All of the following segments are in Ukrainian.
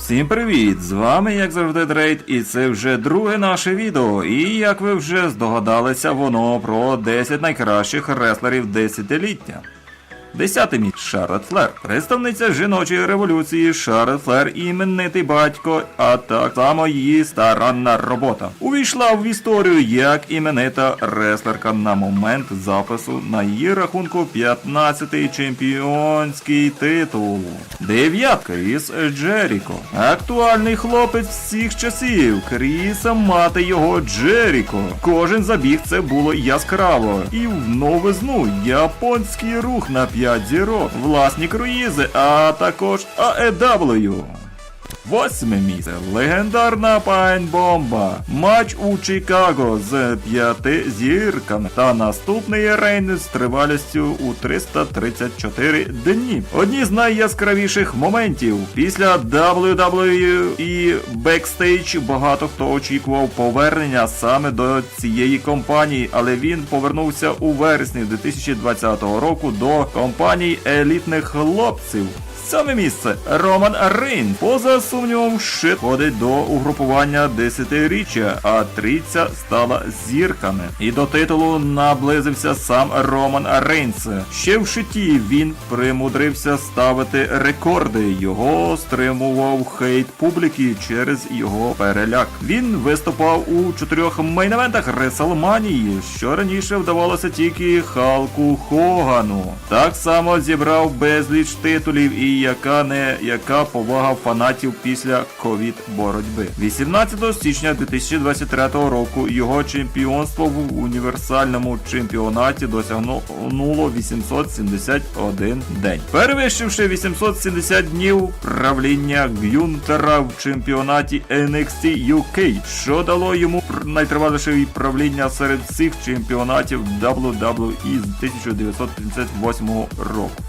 Всім привіт! З вами, як завжди, Дрейд, і це вже друге наше відео. І як ви вже здогадалися, воно про 10 найкращих реслерів десятиліття. Десяте місце Шарлот Флер, представниця жіночої революції Шарлот Флер іменитий батько, а так само її старанна робота. Увійшла в історію як іменита реслерка на момент запису на її рахунку 15-й чемпіонський титул. Дев'ятка із Джеріко. Актуальний хлопець всіх часів. Кріса мати його Джеріко. Кожен забіг це було яскраво. І в новизну японський рух на 5 зірок, власні круїзи, а також AEW. Восьме місце. Легендарна пайн-бомба. Матч у Чикаго з п'яти зірками. Та наступний рейн з тривалістю у 334 дні. Одні з найяскравіших моментів. Після WWE бекстейдж багато хто очікував повернення саме до цієї компанії, але він повернувся у вересні 2020 року до компанії елітних хлопців. Сьоме місце Роман Рейн. Поза сумнівом шит входить до угрупування десятиріччя, а трійця стала зірками. І до титулу наблизився сам Роман Рейнс. Ще в шиті він примудрився ставити рекорди. Його стримував хейт публіки через його переляк. Він виступав у чотирьох мейн-евентах Реселманії, що раніше вдавалося тільки Халку Хогану. Так само зібрав безліч титулів і яка не яка повага фанатів після ковід боротьби. 18 січня 2023 року його чемпіонство в універсальному чемпіонаті досягнуло 871 день. Перевищивши 870 днів правління Гюнтера в чемпіонаті NXT UK, що дало йому найтриваліше правління серед всіх чемпіонатів WWE з 1938 року.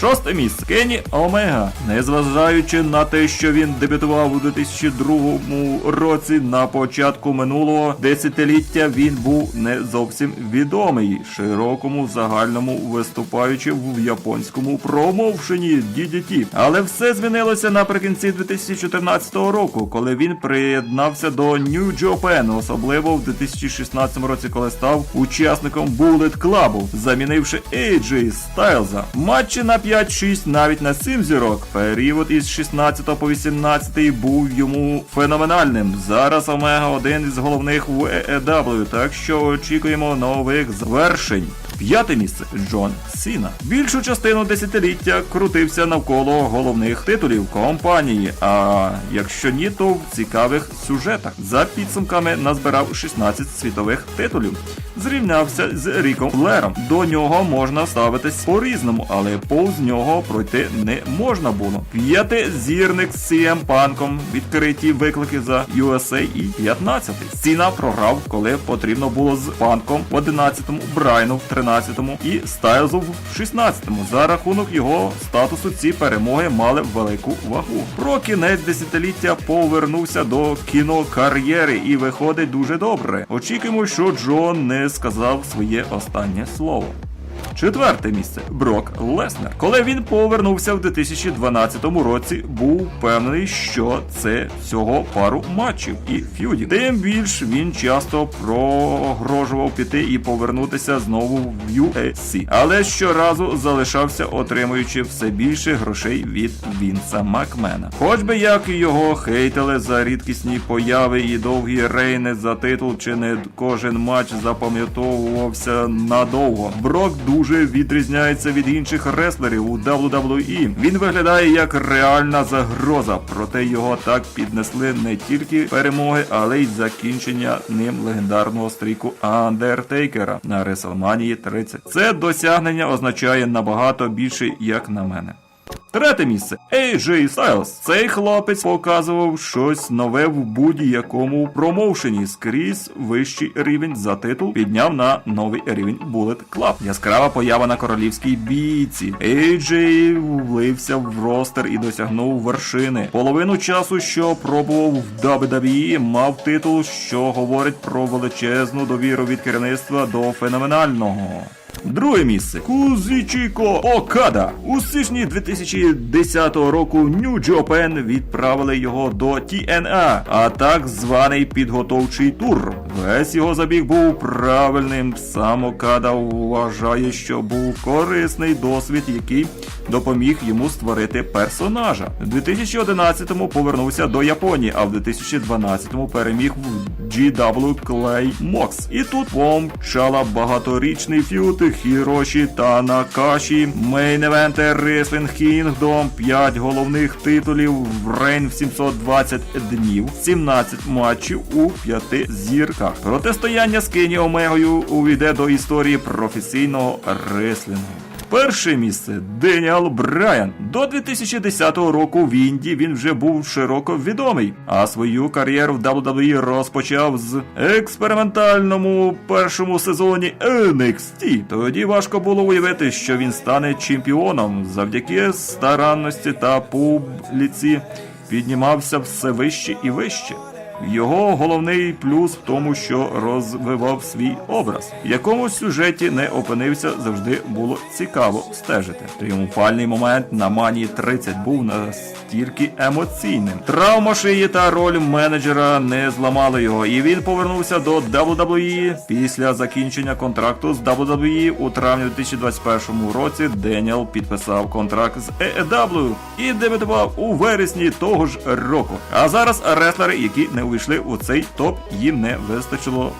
Шосте місце Кенні Омега. Незважаючи на те, що він дебютував у 2002 році на початку минулого десятиліття, він був не зовсім відомий широкому загальному виступаючи в японському промовшені DDT. Але все змінилося наприкінці 2014 року, коли він приєднався до New Japan, особливо в 2016 році, коли став учасником Bullet Club, замінивши AJ Стайлза. Матчі на 5-6, навіть на 7 зірок. Період із 16 по 18 був йому феноменальним. Зараз Омега один із головних в EEW, так що очікуємо нових звершень. П'яте місце Джон Сіна. Більшу частину десятиліття крутився навколо головних титулів компанії. А якщо ні, то в цікавих сюжетах. За підсумками назбирав 16 світових титулів. Зрівнявся з Ріком Флером. До нього можна ставитись по-різному, але повз нього пройти не можна було. П'ятизірник з CM Панком, відкриті виклики за USA і 15. Сіна програв, коли потрібно було з панком в 11-му, Брайну в 13-му і Стайлзу в 16-му. За рахунок його статусу ці перемоги мали велику вагу. Про кінець десятиліття повернувся до кінокар'єри і виходить дуже добре. Очікуємо, що Джон не сказав своє останнє слово. Четверте місце Брок Леснер. Коли він повернувся в 2012 році, був впевнений, що це всього пару матчів і ф'юдів. Тим більш він часто прогрожував піти і повернутися знову в UFC. Але щоразу залишався, отримуючи все більше грошей від Вінса Макмена. Хоч би як його хейтили за рідкісні появи і довгі рейни за титул, чи не кожен матч запам'ятовувався надовго. Брок дуже відрізняється від інших реслерів у WWE. Він виглядає як реальна загроза, проте його так піднесли не тільки перемоги, але й закінчення ним легендарного стріку Андертейкера на WrestleMania 30. Це досягнення означає набагато більше, як на мене. Третє місце AJ Styles. Цей хлопець показував щось нове в будь-якому промоушені. Скрізь вищий рівень за титул підняв на новий рівень Bullet Club. Яскрава поява на королівській бійці. AJ влився в ростер і досягнув вершини. Половину часу, що пробував в WWE, мав титул, що говорить про величезну довіру від керівництва до феноменального. Друге місце Кузічіко Окада. У січні 2010 року New Japan відправили його до TNA, а так званий підготовчий тур. Весь його забіг був правильним. Сам Окада вважає, що був корисний досвід, який допоміг йому створити персонажа. У 2011-му повернувся до Японії, а в 2012-му переміг GW Clay Mox. І тут помчала багаторічний ф'ют Хіроші та Накаші, мейн-евенти Wrestling Kingdom, 5 головних титулів в Рейн в 720 днів, 17 матчів у 5 зірках. Протистояння з Кені Омегою увійде до історії професійного реслінгу. Перше місце Деніал Брайан. До 2010 року в Індії він вже був широко відомий, а свою кар'єру в WWE розпочав з експериментальному першому сезоні NXT. Тоді важко було уявити, що він стане чемпіоном завдяки старанності та публіці піднімався все вище і вище. Його головний плюс в тому, що розвивав свій образ. В якомусь сюжеті не опинився, завжди було цікаво стежити. Тріумфальний момент на Мані 30 був настільки емоційним. Травма шиї та роль менеджера не зламали його, і він повернувся до WWE після закінчення контракту з WWE у травні 2021 році. Деніел підписав контракт з AEW і дебютував у вересні того ж року. А зараз реслери, які не увійшли у цей топ, їм не вистачило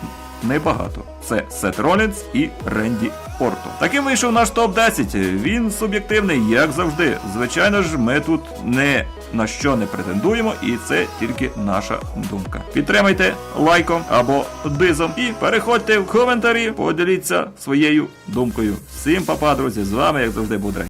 небагато. Це Сет Ролінс і Ренді Орто. Таким вийшов наш топ 10. Він суб'єктивний, як завжди. Звичайно ж, ми тут не на що не претендуємо, і це тільки наша думка. Підтримайте лайком або дизом і переходьте в коментарі, поділіться своєю думкою. Всім па-па, друзі, з вами як завжди буде.